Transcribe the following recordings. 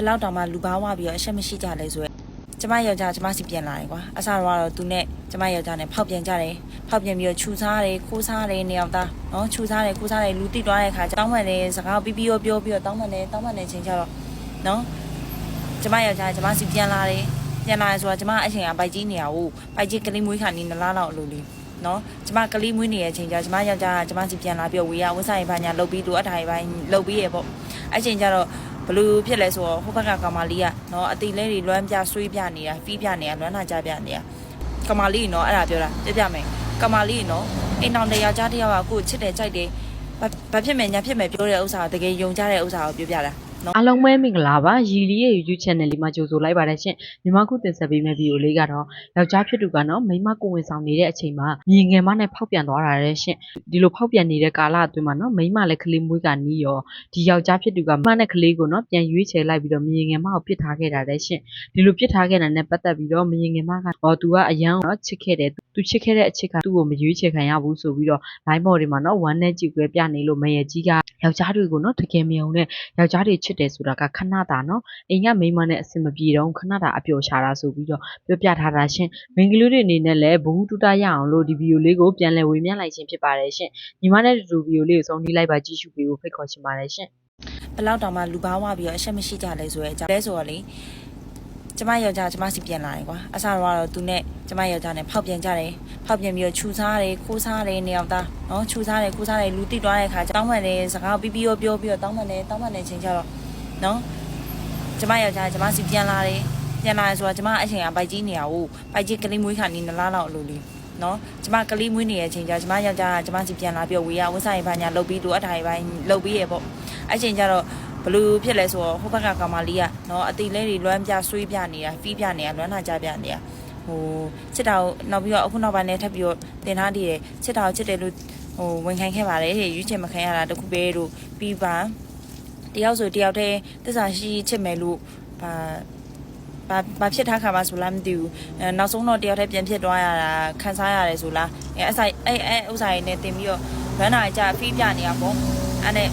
ဘလောက်တောင်မှလူဘာဝပြီးတော့အရှက်မရှိကြလဲဆိုရက်ကျမယောက်ျားကျမစီပြန်လာတယ်ကွာအစားတော့သူနဲ့ကျမယောက်ျားနဲ့ဖောက်ပြန်ကြတယ်ဖောက်ပြန်ပြီးတော့ခြူစားတယ်ခိုးစားတယ်နေအောင်သားနော်ခြူစားတယ်ခိုးစားတယ်လူတိသွားတဲ့အခါတောင်းပန်တယ်စကားပြီးပြီးရောပြောပြီးတော့တောင်းပန်တယ်တောင်းပန်တဲ့ချိန်ကျတော့နော်ကျမယောက်ျားကျမစီပြန်လာတယ်ပြန်လာတယ်ဆိုတော့ကျမအချိန်ကဘိုက်ကြီးနေရဟုတ်ဘိုက်ကြီးကလေးမွေးခါနေနလားလောက်အလိုလေးနော်ကျမကလေးမွေးနေတဲ့အချိန်ကျကျမယောက်ျားကကျမစီပြန်လာပြီးတော့ဝေးရဝတ်ဆိုင်ဘာညာလုတ်ပြီးလိုအပ်တာတွေပိုင်းလုတ်ပြီးရပေါ့အဲ့ချိန်ကျတော့ ဘလူးဖြစ်လဲဆိုတော့ဟိုဘက်ကကောင်မလေးကနော်အတီလဲတွေလွမ်းပြဆွေးပြနေတာဖီးပြနေတာလွမ်းနာကြပြနေတာကောင်မလေးနော်အဲ့ဒါပြောတာပြပြမယ်ကောင်မလေးနော်အိမ်တော်တယောက်ကြားတယောက်ကကိုယ်ချစ်တယ်ကြိုက်တယ်ဘာဘာဖြစ်မယ်ညာဖြစ်မယ်ပြောတဲ့ဥစ္စာကိုတကယ်ယုံကြတဲ့ဥစ္စာကိုပြောပြတာ နော်အားလုံးပဲမင်္ဂလာပါရီလီရဲ့ YouTube channel လေးမှာကြိုဆိုလိုက်ပါတယ်ရှင်မြန်မာခုတင်ဆက်ပေးမယ့်ဗီဒီယိုလေးကတော့ယောက်ျားဖြစ်သူကနော်မိန်းမကိုဝင်ဆောင်နေတဲ့အချိန်မှာမြင်ငယ်မနဲ့ဖောက်ပြန်သွားတာတဲ့ရှင်ဒီလိုဖောက်ပြန်နေတဲ့ကာလအတွင်းမှာနော်မိန်းမလည်းကလေးမွေးကနီးရောဒီယောက်ျားဖြစ်သူကမနဲ့ကလေးကိုနော်ပြန်ရွေးချယ်လိုက်ပြီးတော့မြင်ငယ်မကိုပြစ်ထားခဲ့တာတဲ့ရှင်ဒီလိုပြစ်ထားခဲ့တာနဲ့ပတ်သက်ပြီးတော့မြင်ငယ်မကဟောသူကအရန်နော်ချစ်ခဲ့တယ်သူချစ်ခဲ့တဲ့အချစ်ကသူ့ကိုမရွေးချယ်ခံရဘူးဆိုပြီးတော့ line board တွေမှာနော်ဝမ်းနဲ့ကြည့်ကွဲပြနေလို့မရကြီးက ယောက်ျားတွေကိုနော်တကယ်မယုံနဲ့ယောက်ျားတွေချစ်တယ်ဆိုတာကခဏတာနော်အိမ်ကမိန်းမနဲ့အဆင်မပြေတော့ခဏတာအပျော်ရှာတာဆိုပြီးတော့ပြောပြထားတာရှင်မိန်းကလေးတွေအနေနဲ့လည်းဘ ഹു တူတာရအောင်လို့ဒီဗီဒီယိုလေးကိုပြန်လည်ဝေမျှလိုက်ခြင်းဖြစ်ပါတယ်ရှင်ညီမနဲ့ဒီဗီဒီယိုလေးကိုဆုံးဖြတ်လိုက်ပါကြည့်ရှုပေးဖို့ဖိတ်ခေါ်ချင်ပါတယ်ရှင်ဘလောက်တောင်မှလူဘာဝပြီးတော့အရှက်မရှိကြလဲဆိုရဲအကြောင်းလဲဆိုတော့လေ ကျမယောက်ျားကျမစီပြန်လာတယ်ကွာအစားတော့သူနဲ့ကျမယောက်ျားနဲ့ဖောက်ပြန်ကြတယ်ဖောက်ပြန်ပြီးတော့ခြူစားတယ်ခိုးစားတယ်နေအောင်သားနော်ခြူစားတယ်ခိုးစားတယ်လူတိသွားတဲ့အခါတောင်းပန်တယ်စကားပြီးပြီးရောပြောပြီးတော့တောင်းပန်တယ်တောင်းပန်တဲ့ချိန်ကျတော့နော်ကျမယောက်ျားကျမစီပြန်လာတယ်ပြန်လာတယ်ဆိုတော့ကျမအချိန်ကဘိုက်ကြီးနေရဟုတ်ဘိုက်ကြီးကလေးမွေးခါနေနလားလောက်အလိုလေးနော်ကျမကလေးမွေးနေတဲ့အချိန်ကျကျမယောက်ျားကကျမစီပြန်လာပြီးတော့ဝေးရဝတ်ဆိုင်ဘာညာလုတ်ပြီးလိုအပ်တာတွေပိုင်းလုတ်ပြီးရပေါ့အဲ့ချိန်ကျတော့ ဘလူးဖြစ်လဲဆိုတော့ဟိုဘက်ကကောင်မလေးကနော်အတီလဲတွေလွမ်းပြဆွေးပြနေတာဖီးပြနေတာလွမ်းနာကြပြနေတာဟိုချစ်တာကိုနောက်ပြီးတော့အခုနောက်ပိုင်းနဲ့ထပ်ပြီးတော့တင်ထားတည်တယ်ချစ်တာကိုချစ်တယ်လို့ဟိုဝန်ခံခဲ့ပါတယ်တဲ့ရွေးချယ်မခံရတာတခုပဲလို့ပြီးပါတယောက်ဆိုတယောက်တည်းသစ္စာရှိချစ်မယ်လို့ဘာဘာဘာဖြစ်ထားခါမှဆိုလားမသိဘူးအဲနောက်ဆုံးတော့တယောက်တည်းပြန်ဖြစ်သွားရတာခံစားရတယ်ဆိုလားအဲအဆိုင်အဲအဲဥစားရည်နဲ့တင်ပြီးတော့ဗန်းနာကြဖီးပြနေတာပေါ့အဲ့နဲ့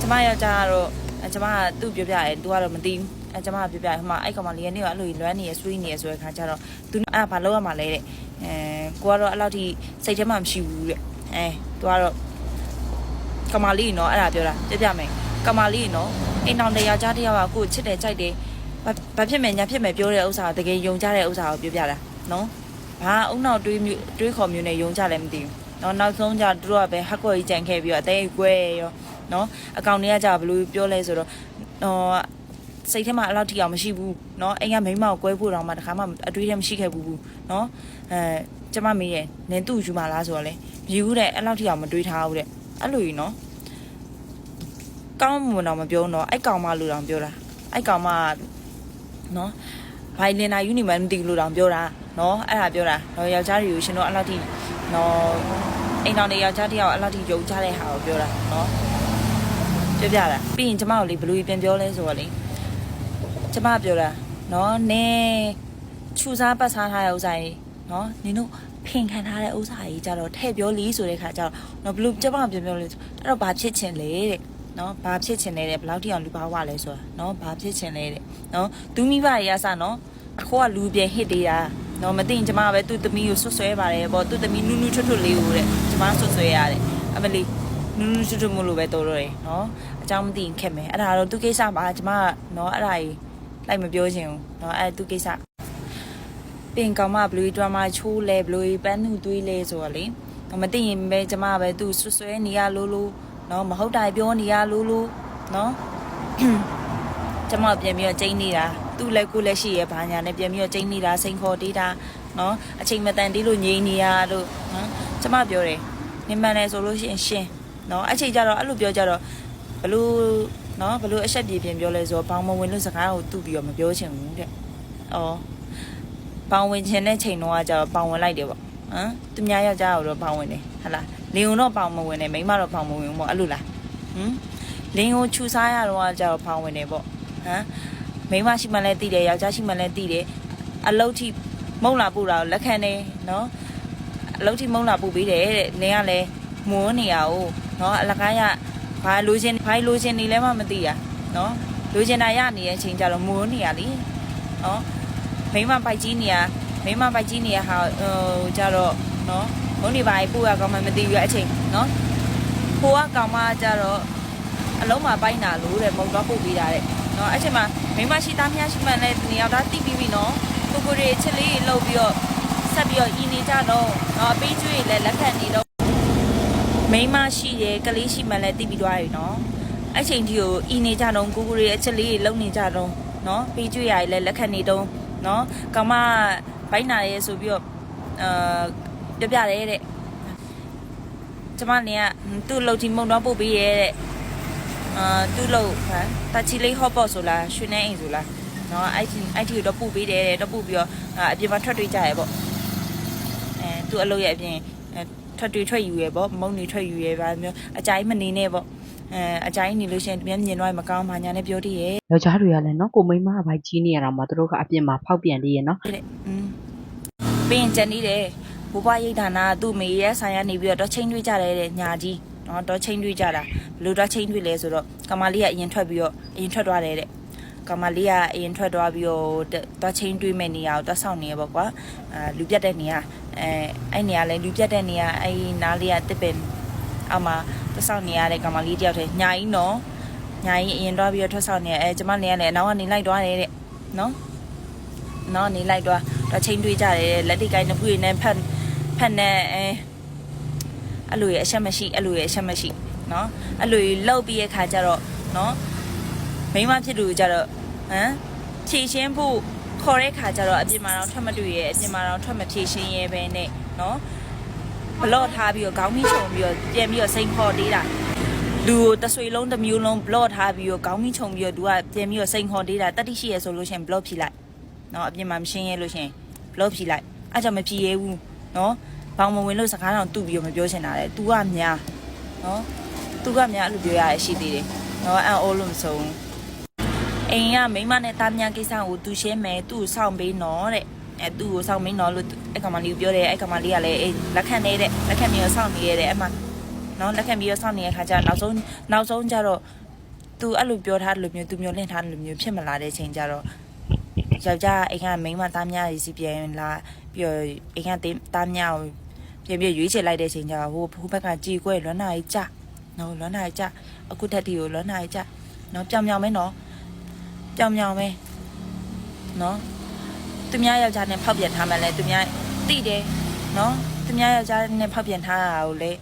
ကျမယောက်ျားကတော့ အဲကျမကသူ့ပြောပြတယ်သူကတော့မသိဘူးအဲကျမကပြောပြတယ်ဟိုမှာအဲ့ကောင်မလေးကနေကအဲ့လိုလွမ်းနေရဆွေးနေရဆိုတဲ့ခါကျတော့သူအဲ့ဘာလုပ်ရမှာလဲတဲ့အဲကိုကတော့အဲ့လောက်ထိစိတ်ထဲမှာမရှိဘူးတဲ့အဲသူကတော့ကမာလေးနော်အဲ့ဒါပြောတာပြပြမယ်ကမာလေးနော်အိမ်တော်တယောက်ျားတယောက်ကကိုယ်ချစ်တယ်ကြိုက်တယ်ဘာဘာဖြစ်မယ်ညာဖြစ်မယ်ပြောတဲ့ဥစ္စာကိုတကယ်ယုံကြတဲ့ဥစ္စာကိုပြောပြတာနော်ဘာအုံနောက်တွေးမျိုးတွေးခေါ်မျိုးနဲ့ယုံကြလည်းမသိဘူးနော်နောက်ဆုံးကျသူတို့ကပဲဟက်ကော်ကြီးကြံခဲ့ပြီးတော့အသေးကွဲရော နော်အကောင်တွေကကြာဘယ်လိုပြောလဲဆိုတော့ဟောစိတ်ထဲမှာအဲ့လောက်ထိအောင်မရှိဘူးเนาะအိမ်ကမိန်းမကိုကွဲဖို့တောင်မှတခါမှအတွေးထဲမရှိခဲ့ဘူးဘူးเนาะအဲကျမမေးတယ်နင်သူ့ယူမလားဆိုတော့လေမယူဘူးတဲ့အဲ့လောက်ထိအောင်မတွေးထားဘူးတဲ့အဲ့လိုကြီးเนาะကောင်းမွန်တော့မပြောတော့အဲ့ကောင်မလို့တောင်ပြောတာအဲ့ကောင်မเนาะဘိုင်လင်နာယူနီမန်မသိဘူးလို့တောင်ပြောတာเนาะအဲ့ဒါပြောတာเนาะယောက်ျားတွေကိုရှင်တို့အဲ့လောက်ထိเนาะအိမ်တော်တွေယောက်ျားတယောက်အဲ့လောက်ထိယုံကြတဲ့ဟာကိုပြောတာเนาะ ပြောပြတာပြီးရင်ကျမတို့လေဘလူးပြန်ပြောလဲဆိုတော့လေကျမပြောတာနော်နင်းခြူစားပတ်စားထားတဲ့ဥစ္စာကြီးနော်နင်တို့ဖင်ခံထားတဲ့ဥစ္စာကြီးကြတော့ထဲ့ပြောလီဆိုတဲ့ခါကျတော့နော်ဘလူးကျမပြန်ပြောလဲအဲ့တော့ဘာဖြစ်ချင်လဲတဲ့နော်ဘာဖြစ်ချင်လဲတဲ့ဘယ်လောက်ထိအောင်လူပါဝလဲဆိုတာနော်ဘာဖြစ်ချင်လဲတဲ့နော်သူမိဘတွေအစနော်အခုကလူပြန်ဟစ်သေးတာနော်မသိရင်ကျမကပဲသူ့သမီးကိုဆွဆွဲပါတယ်ပေါ့သူ့သမီးနူးနူးထွတ်ထွတ်လေးကိုတဲ့ကျမဆွဆွဲရတယ်အမလီ နူးနူးထွတ်ထွတ်မို့လို့ပဲတော်တော့တယ်နော်အကြောင်းမသိရင်ခက်မယ်အဲ့ဒါတော့သူကိစ္စပါကျမကနော်အဲ့ဒါကြီးလိုက်မပြောချင်ဘူးနော်အဲ့သူကိစ္စပင်ကောင်မဘလူးဒရမာချိုးလဲဘလူးပန်းနှူသွေးလဲဆိုတော့လေမသိရင်ပဲကျမကပဲသူဆွဆွဲနေရလို့လို့နော်မဟုတ်တာပြောနေရလို့လို့နော်ကျမပြန်ပြီးတော့ကျင်းနေတာသူ့လည်းကိုယ်လည်းရှိရဘာညာနဲ့ပြန်ပြီးတော့ကျင်းနေတာစိန်ခေါ်တေးတာနော်အချိန်မတန်တေးလို့ငြိမ်နေရလို့နော်ကျမပြောတယ်နေမှန်တယ်ဆိုလို့ရှိရင်ရှင်း နော်အချိန်ကြတော့အဲ့လိုပြောကြတော့ဘလို့နော်ဘလို့အဆက်ပြေပြင်ပြောလဲဆိုတော့ဘောင်မဝင်လို့စကားကိုသူ့ပြီးတော့မပြောချင်ဘူးတဲ့။အော်ဘောင်ဝင်ချင်တဲ့ချိန်တော့ကကျတော့ဘောင်ဝင်လိုက်တယ်ပေါ့။ဟမ်သူများယောက်ျားကိုတော့ဘောင်ဝင်တယ်ဟဟလား။လင်ုံတော့ဘောင်မဝင်နဲ့မိန်းမတော့ဘောင်မဝင်ဘူးပေါ့အဲ့လိုလား။ဟမ်လင်ကိုခြူစားရတော့ကကျတော့ဘောင်ဝင်တယ်ပေါ့။ဟမ်မိန်းမရှိမှလည်းတည်တယ်ယောက်ျားရှိမှလည်းတည်တယ်။အလုတ်ထိမုံလာပူတာကိုလက်ခံတယ်နော်။အလုတ်ထိမုံလာပူပေးတယ်တဲ့။လင်ကလည်းမွန်းနေရအောင် နော်အလကားရဘာလိုချင်ဘာလိုချင်နေလဲမှမသိရနော်လိုချင်တာရနေတဲ့အချိန်ကျတော့မိုးနေရလीနော်မိမပိုက်ကြီးနေရမိမပိုက်ကြီးနေရဟာဟိုကျတော့နော်မုန်းနေပါပို့ရကောင်းမှမသိဘူးအချိန်နော်ကိုကကောင်မကျတော့အလုံးမပိုင်းတာလို့တဲ့မုံတော့ပို့ပေးတာတဲ့နော်အဲ့ချိန်မှာမိမရှိသားများရှိမှလည်းဒီနေရာသားတိပြီးပြီနော်ကိုကိုတွေချစ်လေးလှုပ်ပြီးတော့ဆက်ပြီးတော့ဤနေကြတော့နော်ပေးကျွေးလည်းလက်ခံနေတော့ မိန်းမရှိတယ်ကလေးရှိမှလည်းတိပြီးသွားပြီနော်အဲ့ချိန်ဒီကိုဤနေကြတော့ကိုကိုရဲ့အချက်လေးတွေလုံနေကြတော့နော်ပေးကျွေးရည်လည်းလက်ခံနေတော့နော်ကောင်မဘိုင်းနာရဲဆိုပြီးတော့အာပြပြတယ်တဲ့ကျမနေကသူ့လှုပ်တီမုံတော့ပို့ပေးရဲတဲ့အာသူ့လှုပ်ဟာတချီလေးဟော့ပေါ့ဆိုလားရွှေနေအိမ်ဆိုလားနော်အဲ့ဒီအဲ့ဒီကိုတော့ပို့ပေးတယ်တဲ့တော့ပို့ပြီးတော့အာအပြင်မှာထွက်တွေ့ကြရဲပေါ့အဲသူ့အလုပ်ရဲ့အပြင်အဲ ထွက်တွေထွက်ယူရဲပေါ့မုံတွေထွက်ယူရဲပါမျိုးအကြိုင်းမနေနဲ့ပေါ့အဲအကြိုင်းနေလို့ရှိရင်တမန်မြင်တော့မကောင်းမှညာနဲ့ပြောတည်ရဲ့ယောက်ျားတွေကလည်းနော်ကိုမိန်းမကဘိုက်ကြီးနေရတာမှသူတို့ကအပြင်မှာဖောက်ပြန်သေးရဲ့နော်တဲ့อืมပြီးရင်ကျန်နေတယ်ဘိုးဘွားရိတ်ဌာနကသူ့မေရဲ့ဆိုင်ရနေပြီးတော့ချင်းတွေးကြတယ်တဲ့ညာကြီးနော်တော့ချင်းတွေးကြတာဘယ်လိုတော့ချင်းတွေးလဲဆိုတော့ကမာလေးကအရင်ထွက်ပြီးတော့အရင်ထွက်သွားတယ်တဲ့ကမာလေးကအရင်ထွက်သွားပြီးတော့တော့ချင်းတွေးမဲ့နေရတော့ဆောက်နေရပေါ့ကွာအာလူပြတ်တဲ့နေရ အဲအဲ့နေရလဲလူပြတ်တဲ့နေရအဲ့နားလေးကတစ်ပင်အောက်မှာတော့ဆောက်နေရတဲ့ကမာလေးတယောက်တည်းညာကြီးနော်ညာကြီးအရင်တော့ပြီးတော့ထွက်ဆောက်နေရအဲကျမနေရလဲအနောက်ကနေလိုက်သွားတယ်တဲ့နော်နော်နေလိုက်တော့တော့ချင်းတွေးကြတယ်လက်တိကိုင်းနှစ်ခုရနဲ့ဖက်ဖက်နဲ့အဲအဲ့လိုရအချက်မရှိအဲ့လိုရအချက်မရှိနော်အဲ့လိုလှုပ်ပြီးရခါကျတော့နော်မိန်းမဖြစ်သူကြတော့ဟမ်ဖြည့်ရှင်းဖို့ ခေါ်တဲ့ခါကျတော့အပြင်မှာတော့ထွက်မတွေ့ရအပြင်မှာတော့ထွက်မဖြည့်ရှင်းရဲပဲနဲ့နော်ဘလော့ထားပြီးတော့ခေါင်းမီးချုံပြီးတော့ပြန်ပြီးတော့စိန်ခေါ်သေးတာလူကိုတဆွေလုံးတစ်မျိုးလုံးဘလော့ထားပြီးတော့ခေါင်းမီးချုံပြီးတော့သူကပြန်ပြီးတော့စိန်ခေါ်သေးတာတတိရှိရဆိုလို့ရှိရင်ဘလော့ဖြည့်လိုက်နော်အပြင်မှာမရှင်းရဲလို့ရှရင်ဘလော့ဖြီလိုက်အဲ့ကြောင့်မဖြီရဲဘူးနော်ဘောင်မဝင်လို့စကားတော့တူပြီးတော့မပြောချင်တာလေ तू ကများနော် तू ကများအဲ့လိုပြောရရရှိသေးတယ်နော်အန်အိုးလို့မဆုံး အိမ်ကမိမနဲ့တာမြန်ကိစ္စကိုသူရှင်းမယ်သူ့ကိုဆောင်ပေးနော်တဲ့အဲသူ့ကိုဆောင်မင်းနော်လို့အဲ့ကောင်မလေးကိုပြောတယ်အဲ့ကောင်မလေးကလည်းအေးလက်ခံနေတဲ့လက်ခံပြီးတော့ဆောင်နေရတဲ့အဲ့မှာနော်လက်ခံပြီးတော့ဆောင်နေတဲ့ခါကျနောက်ဆုံးနောက်ဆုံးကျတော့သူအဲ့လိုပြောထားလို့မျိုးသူမျိုးလင့်ထားလို့မျိုးဖြစ်မလာတဲ့ချိန်ကျတော့ယောက်ျားအိမ်ကမိန်းမသားများရေးစီပြန်လာပြီးတော့အိမ်ကတင်းသားများကိုပြန်ပြီးရွေးချယ်လိုက်တဲ့ချိန်ကျတော့ဟိုဘက်ကကြည်ကွဲလွမ်းနာကြီးကြနော်လွမ်းနာကြီးကြအခုတက်တီကိုလွမ်းနာကြီးကြနော်ပြောင်ပြောင်မဲနော် ပြောင်ပြောင်မဲနော်သူများယောက်ျားနဲ့ဖောက်ပြန်ထားမှလည်းသူများတိတယ်နော်သူများယောက်ျားနဲ့ဖောက်ပြန်ထားတာကိုလေ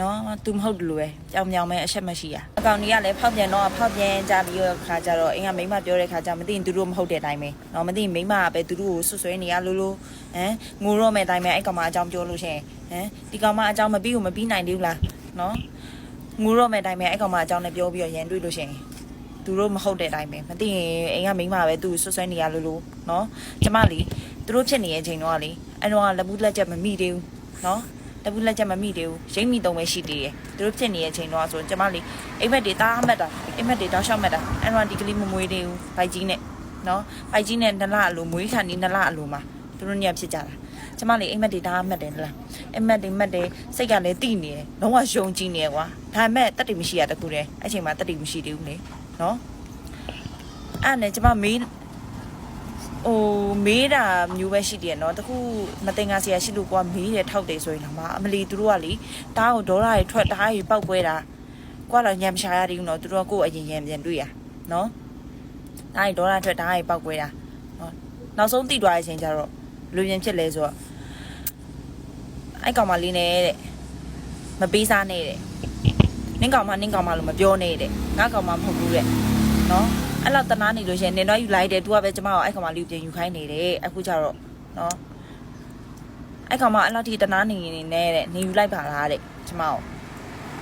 နော်သူမဟုတ်တယ်လို့ပဲပြောင်ပြောင်မဲအချက်မရှိရအကောင်ကြီးကလည်းဖောက်ပြန်တော့ဖောက်ပြန်ကြပြီးတော့ခါကြတော့အင်းကမိန်းမပြောတဲ့ခါကျမသိရင်သူတို့မဟုတ်တဲ့အတိုင်းပဲနော်မသိရင်မိန်းမကပဲသူတို့ကိုဆွဆွဲနေရလို့လို့ဟမ်ငိုတော့မဲ့အတိုင်းပဲအဲ့ကောင်မအကြောင်းပြောလို့ရှိရင်ဟမ်ဒီကောင်မအကြောင်းမပြီးဘူးမပြီးနိုင်သေးဘူးလားနော်ငိုတော့မဲ့အတိုင်းပဲအဲ့ကောင်မအကြောင်းနဲ့ပြောပြီးတော့ရန်တွေ့လို့ရှိရင် သူတို့မဟုတ်တဲ့အတိုင်းပဲမသိရင်အိမ်ကမိန်းမပဲသူဆွဆွဲနေရလို့လို့နော်ကျမလီသူတို့ဖြစ်နေတဲ့အချိန်တော့လေအဲ့တော့လက်ဘူးလက်ချက်မမိသေးဘူးနော်တပူလက်ချက်မမိသေးဘူးရိမ့်မိတုံးပဲရှိသေးတယ်သူတို့ဖြစ်နေတဲ့အချိန်တော့ဆိုကျမလေးအိမ်မက်တွေတားမှတ်တာအိမ်မက်တွေတောက်လျှောက်မှတ်တာအဲ့တော့ဒီကလေးမမွေးသေးဘူးဘိုက်ကြီးနဲ့နော်ဘိုက်ကြီးနဲ့နလအလိုမွေးခံနေနလအလိုမှာသူတို့ညက်ဖြစ်ကြတာကျမလေးအိမ်မက်တွေတားမှတ်တယ်လားအိမ်မက်တွေမှတ်တယ်စိတ်ကလည်းတိနေတယ်လုံးဝယုံကြည်နေကွာဒါပေမဲ့တက်တိမရှိရတကူတယ်အဲ့ချိန်မှာတက်တိမရှိသေးဘူးလေ နော်အဲ့နဲ့ကျမမေး ဟိုမေးတာမျိုးပဲရှိတယ်เนาะတခုမတင်ငါဆရာရှိလို့ကွာမေးတယ်ထောက်တယ်ဆိုရင်တော့မအမလီသူတို့ကလေတားကိုဒေါ်လာတွေထွက်တားတွေပောက်ပွဲတာကွာတော့ညံမရှာရသေးဘူးเนาะသူတို့ကကိုယ်အရင်ရံပြန်တွေ့ရเนาะတားတွေဒေါ်လာထွက်တားတွေပောက်ပွဲတာဟောနောက်ဆုံးတိသွားတဲ့အချိန်ကျတော့လူရင်ဖြစ်လဲဆိုတော့အဲ့ကောင်မလေးနဲ့တဲ့မပေးစားနဲ့တဲ့ နင်းကောင်မနင်းကောင်မလို့မပြောနဲ့တဲ့ငါကောင်မမဟုတ်ဘူးတဲ့နော်အဲ့လောက်တနာနေလို့ရှိရင်နင်တော့ယူလိုက်တယ်သူကပဲကျမကိုအဲ့ကောင်မလေးကိုပြင်ယူခိုင်းနေတယ်အခုကျတော့နော်အဲ့ကောင်မအဲ့လောက်ထိတနာနေနေနဲ့တဲ့နေယူလိုက်ပါလားတဲ့ကျမကို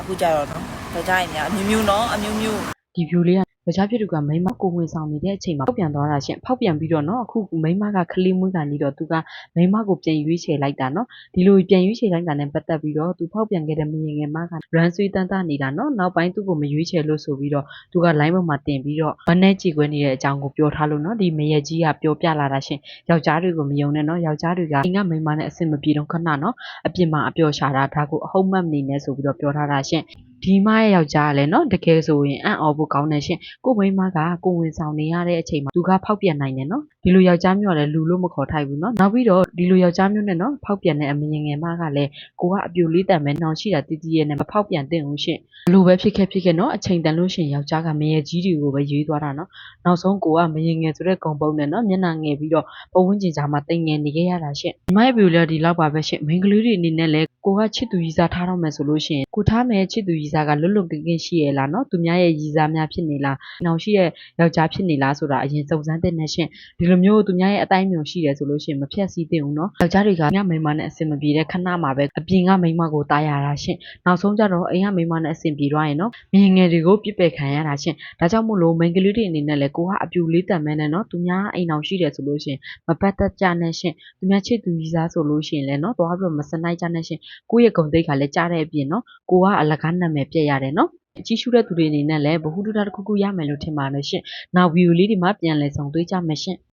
အခုကျတော့နော်ဒါကြရင်များအမျိုးမျိုးနော်အမျိုးမျိုးဒီ view လေးက ယောက်ျားဖြစ်သူကမိန်းမကိုဝင်ဆောင်နေတဲ့အချိန်မှာဖောက်ပြန်သွားတာရှင်ဖောက်ပြန်ပြီးတော့နော်အခုမိန်းမကခလေးမွေးကနေတော့သူကမိန်းမကိုပြန်ရွေးချယ်လိုက်တာနော်ဒီလိုပြန်ရွေးချယ်လိုက်တာနဲ့ပတ်သက်ပြီးတော့သူဖောက်ပြန်ခဲ့တဲ့မရင်ငယ်မက run ဆွေးတန်းတနေတာနော်နောက်ပိုင်းသူ့ကိုမရွေးချယ်လို့ဆိုပြီးတော့သူက line ပေါ်မှာတင်ပြီးတော့မနဲ့ကြည်ခွဲနေတဲ့အကြောင်းကိုပြောထားလို့နော်ဒီမရက်ကြီးကပြောပြလာတာရှင်ယောက်ျားတွေကိုမယုံနဲ့နော်ယောက်ျားတွေကအိမ်ကမိန်းမနဲ့အဆင်မပြေတော့ခဏနော်အပြစ်မှာအပျော်ရှာတာဒါကိုအဟုတ်မှတ်မနေနဲ့ဆိုပြီးတော့ပြောထားတာရှင် ဒီဒီမရဲ့ယောက်ျားကလည်းနော်တကယ်ဆိုရင်အံ့ဩဖို့ကောင်းတယ်ရှင်ကိုမိန်းမကကိုဝင်ဆောင်နေရတဲ့အချိန်မှာသူကဖောက်ပြန်နိုင်တယ်နော် ဒီလိုယောက်ျားမျိုးကလည်းလူလို့မခေါ်ထိုက်ဘူးနော်နောက်ပြီးတော့ဒီလိုယောက်ျားမျိုးနဲ့နော်ဖောက်ပြန်တဲ့အမရင်ငယ်မကလည်းကိုကအပြိုလေးတန်မဲ့နှောင်ရှိတာတည်တည်ရဲ့နဲ့မဖောက်ပြန်သင့်ဘူးရှင်ဘလို့ပဲဖြစ်ခဲ့ဖြစ်ခဲ့နော်အချိန်တန်လို့ရှင်ယောက်ျားကမရေကြီးတွေကိုပဲရွေးသွားတာနော်နောက်ဆုံးကိုကမရင်ငယ်ဆိုတဲ့ဂုံပုံနဲ့နော်မျက်နှာငယ်ပြီးတော့ပဝန်းကျင်ကြားမှာတိမ်ငယ်နေခဲ့ရတာရှင်ညီမရဲ့ဗီဒီယိုလေးကဒီလောက်ပါပဲရှင်မိန်းကလေးတွေအနေနဲ့လည်းကိုကချစ်သူကြီးစားထားတော့မယ်ဆိုလို့ရှိရင်ကိုထားမယ်ချစ်သူကြီးစားကလွတ်လွတ်ကင်းကင်းရှိရလားနော်သူများရဲ့ရည်စားများဖြစ်နေလားနောင်ရှိရဲ့ယောက်ျားဖြစ်နေလားဆိုတာအရင်စုံစမ်းတဲ့နဲ့ရှင်ဒီလိုမျိုးသူများရဲ့အတိုင်းမျိုးရှိတယ်ဆိုလို့ရှိရင်မဖြတ်စည်းသင့်ဘူးနော်ယောက်ျားတွေကညမိန်းမနဲ့အဆင်မပြေတဲ့ခဏမှာပဲအပြင်ကမိန်းမကိုတားရတာရှင်နောက်ဆုံးကြတော့အိမ်ကမိန်းမနဲ့အဆင်ပြေသွားရင်နော်မြင်ငယ်တွေကိုပြစ်ပယ်ခံရတာရှင်ဒါကြောင့်မို့လို့မိန်းကလေးတွေအနေနဲ့လည်းကိုကအပြူလေးတန်မဲနဲ့နော်သူများအိမ်အောင်ရှိတယ်ဆိုလို့ရှိရင်မပတ်သက်ကြနဲ့ရှင်သူများချစ်သူကြီးစားဆိုလို့ရှိရင်လည်းနော်သွားပြီးတော့မစနိုင်ကြနဲ့ရှင်ကိုယ့်ရဲ့ဂုံတိတ်ခါလည်းကြားတဲ့အပြင်နော်ကိုကအလကားနာမည်ပြက်ရတယ်နော်အကြည့်ရှုတဲ့သူတွေအနေနဲ့လည်းဘ ഹു တုဒတစ်ခုခုရမယ်လို့ထင်ပါတယ်ရှင်။နောက်ဗီဒီယိုလေးဒီမှာပြန်လည်ဆောင်သွေးကြမယ်ရှင်။